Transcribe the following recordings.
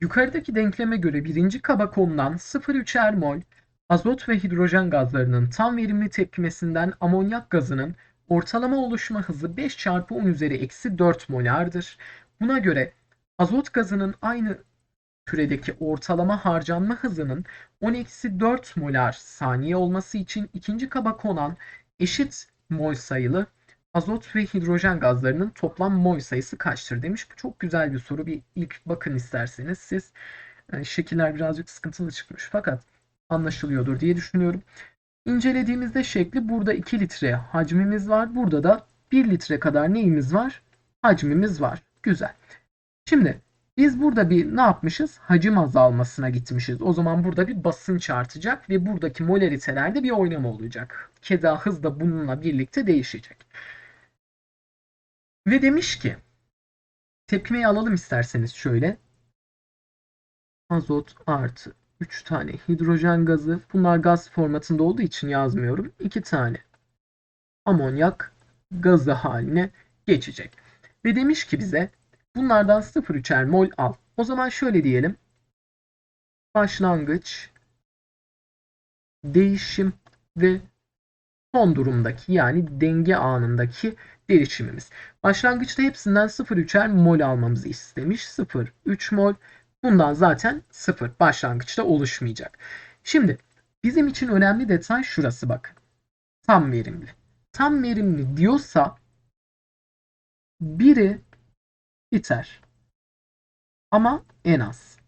Yukarıdaki denkleme göre birinci kaba konulan 0,3'er mol azot ve hidrojen gazlarının tam verimli tepkimesinden amonyak gazının ortalama oluşma hızı 5 çarpı 10 üzeri eksi 4 molardır. Buna göre azot gazının aynı küredeki ortalama harcanma hızının 10 eksi 4 molar saniye olması için ikinci kaba konan eşit mol sayılı azot ve hidrojen gazlarının toplam mol sayısı kaçtır demiş. Bu çok güzel bir soru. Bir ilk bakın isterseniz siz. Yani şekiller birazcık sıkıntılı çıkmış fakat anlaşılıyordur diye düşünüyorum. İncelediğimizde şekli burada 2 litre hacmimiz var. Burada da 1 litre kadar neyimiz var? Hacmimiz var. Güzel. Şimdi biz burada bir ne yapmışız? Hacim azalmasına gitmişiz. O zaman burada bir basınç artacak ve buradaki molaritelerde bir oynama olacak. Keza hız da bununla birlikte değişecek. Ve demiş ki tepkimeyi alalım isterseniz şöyle. Azot artı 3 tane hidrojen gazı. Bunlar gaz formatında olduğu için yazmıyorum. 2 tane amonyak gazı haline geçecek. Ve demiş ki bize bunlardan 0,3'er mol al. O zaman şöyle diyelim. Başlangıç, değişim ve son durumdaki yani denge anındaki değişimimiz. Başlangıçta hepsinden 0,3'er mol almamızı istemiş. 0,3 mol. Bundan zaten 0 başlangıçta oluşmayacak. Şimdi bizim için önemli detay şurası bakın. Tam verimli. Tam verimli diyorsa biri biter. Ama en az.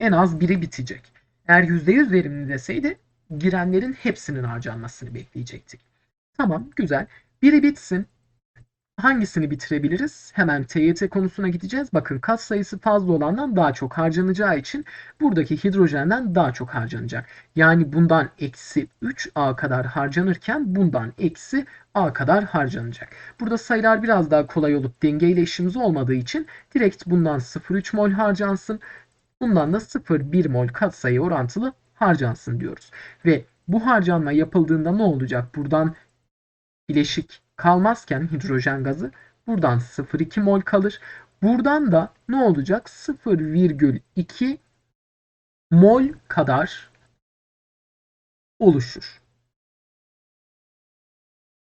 En az biri bitecek. Eğer %100 verimli deseydi girenlerin hepsinin harcanmasını bekleyecektik. Tamam güzel. Biri bitsin. Hangisini bitirebiliriz? Hemen TYT konusuna gideceğiz. Bakın kat sayısı fazla olandan daha çok harcanacağı için buradaki hidrojenden daha çok harcanacak. Yani bundan eksi 3A kadar harcanırken bundan eksi A kadar harcanacak. Burada sayılar biraz daha kolay olup dengeyle işimiz olmadığı için direkt bundan 0,3 mol harcansın. Bundan da 0,1 mol katsayı orantılı harcansın diyoruz. Ve bu harcanma yapıldığında ne olacak? Buradan bileşik kalmazken hidrojen gazı buradan 0,2 mol kalır. Buradan da ne olacak? 0,2 mol kadar oluşur.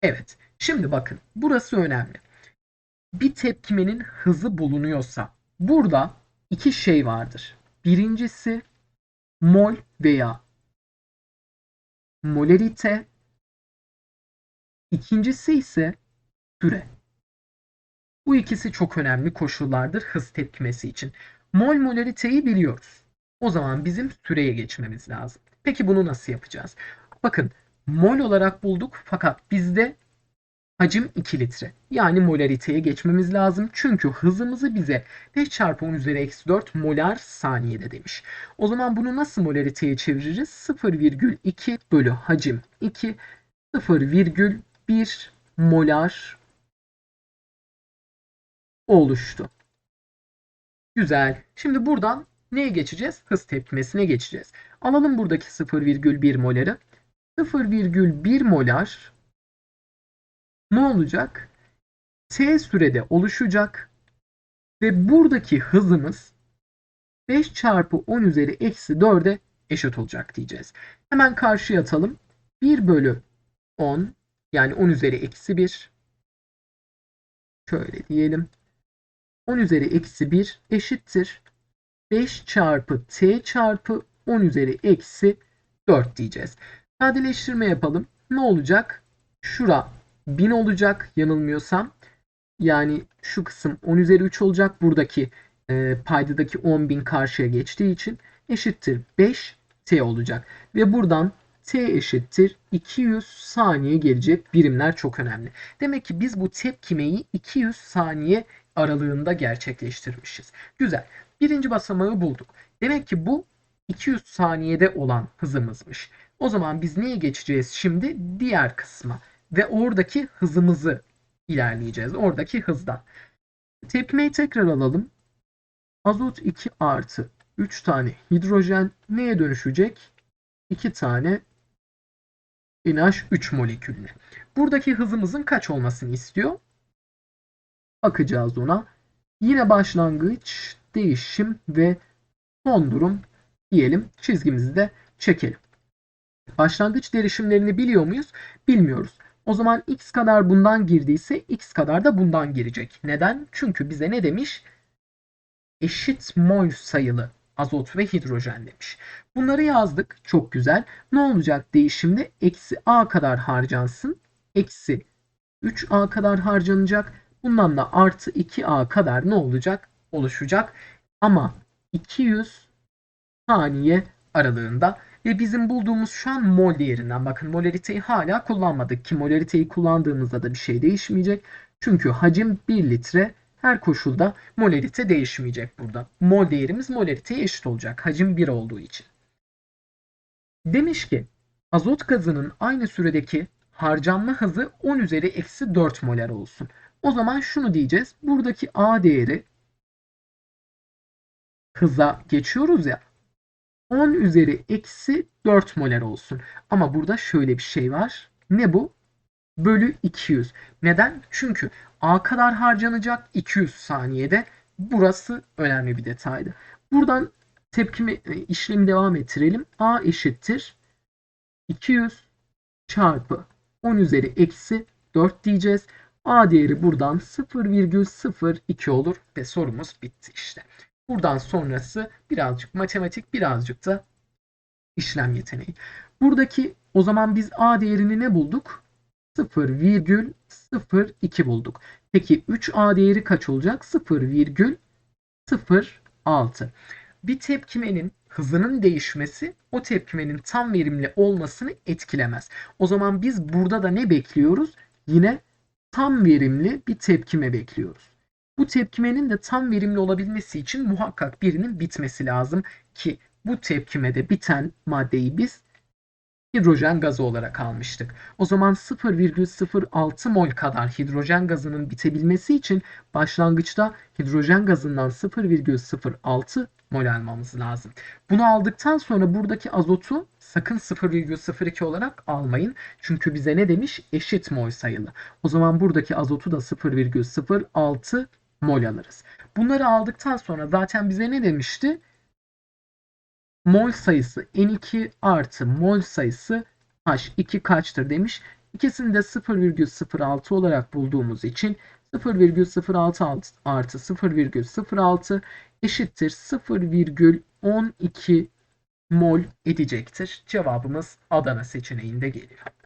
Evet. Şimdi bakın. Burası önemli. Bir tepkimenin hızı bulunuyorsa burada iki şey vardır. Birincisi mol veya molarite İkincisi ise süre. Bu ikisi çok önemli koşullardır hız tepkimesi için. Mol molariteyi biliyoruz. O zaman bizim süreye geçmemiz lazım. Peki bunu nasıl yapacağız? Bakın mol olarak bulduk fakat bizde hacim 2 litre. Yani molariteye geçmemiz lazım. Çünkü hızımızı bize 5 çarpı 10 üzeri eksi 4 molar saniyede demiş. O zaman bunu nasıl molariteye çeviririz? 0,2 bölü hacim 2 0,2 1 molar oluştu. Güzel. Şimdi buradan neye geçeceğiz? Hız tepkimesine geçeceğiz. Alalım buradaki 0,1 moları. 0,1 molar ne olacak? T sürede oluşacak ve buradaki hızımız 5 çarpı 10 üzeri eksi 4'e eşit olacak diyeceğiz. Hemen karşıya atalım. 1 bölü 10 yani 10 üzeri eksi 1. Şöyle diyelim. 10 üzeri eksi 1 eşittir. 5 çarpı t çarpı 10 üzeri eksi 4 diyeceğiz. Sadeleştirme yapalım. Ne olacak? Şura 1000 olacak yanılmıyorsam. Yani şu kısım 10 üzeri 3 olacak. Buradaki e, paydadaki 10.000 karşıya geçtiği için eşittir 5 t olacak. Ve buradan t eşittir 200 saniye gelecek birimler çok önemli. Demek ki biz bu tepkimeyi 200 saniye aralığında gerçekleştirmişiz. Güzel. Birinci basamağı bulduk. Demek ki bu 200 saniyede olan hızımızmış. O zaman biz neye geçeceğiz şimdi? Diğer kısma. Ve oradaki hızımızı ilerleyeceğiz. Oradaki hızdan. Tepkimeyi tekrar alalım. Azot 2 artı 3 tane hidrojen neye dönüşecek? 2 tane NH3 molekülüne. Buradaki hızımızın kaç olmasını istiyor? Bakacağız ona. Yine başlangıç, değişim ve son durum diyelim. Çizgimizi de çekelim. Başlangıç derişimlerini biliyor muyuz? Bilmiyoruz. O zaman x kadar bundan girdiyse x kadar da bundan girecek. Neden? Çünkü bize ne demiş? Eşit mol sayılı azot ve hidrojen demiş. Bunları yazdık. Çok güzel. Ne olacak değişimde? Eksi a kadar harcansın. Eksi 3a kadar harcanacak. Bundan da artı 2a kadar ne olacak? Oluşacak. Ama 200 saniye aralığında ve bizim bulduğumuz şu an mol değerinden bakın molariteyi hala kullanmadık ki molariteyi kullandığımızda da bir şey değişmeyecek. Çünkü hacim 1 litre her koşulda molarite değişmeyecek burada. Mol değerimiz molariteye eşit olacak hacim 1 olduğu için. Demiş ki azot gazının aynı süredeki harcanma hızı 10 üzeri eksi 4 molar olsun. O zaman şunu diyeceğiz. Buradaki A değeri hıza geçiyoruz ya 10 üzeri eksi 4 molar olsun. Ama burada şöyle bir şey var. Ne bu? Bölü 200. Neden? Çünkü A kadar harcanacak 200 saniyede. Burası önemli bir detaydı. Buradan tepkimi e, işlemi devam ettirelim. A eşittir 200 çarpı 10 üzeri eksi 4 diyeceğiz. A değeri buradan 0,02 olur ve sorumuz bitti işte. Buradan sonrası birazcık matematik, birazcık da işlem yeteneği. Buradaki o zaman biz A değerini ne bulduk? 0,02 bulduk. Peki 3A değeri kaç olacak? 0,06. Bir tepkimenin hızının değişmesi o tepkimenin tam verimli olmasını etkilemez. O zaman biz burada da ne bekliyoruz? Yine tam verimli bir tepkime bekliyoruz. Bu tepkimenin de tam verimli olabilmesi için muhakkak birinin bitmesi lazım ki bu tepkimede biten maddeyi biz hidrojen gazı olarak almıştık. O zaman 0,06 mol kadar hidrojen gazının bitebilmesi için başlangıçta hidrojen gazından 0,06 mol almamız lazım. Bunu aldıktan sonra buradaki azotu sakın 0,02 olarak almayın. Çünkü bize ne demiş? Eşit mol sayılı. O zaman buradaki azotu da 0,06 mol alırız. Bunları aldıktan sonra zaten bize ne demişti? Mol sayısı N2 artı mol sayısı H2 kaçtır demiş. İkisini de 0,06 olarak bulduğumuz için 0,06 artı 0,06 eşittir 0,12 mol edecektir. Cevabımız Adana seçeneğinde geliyor.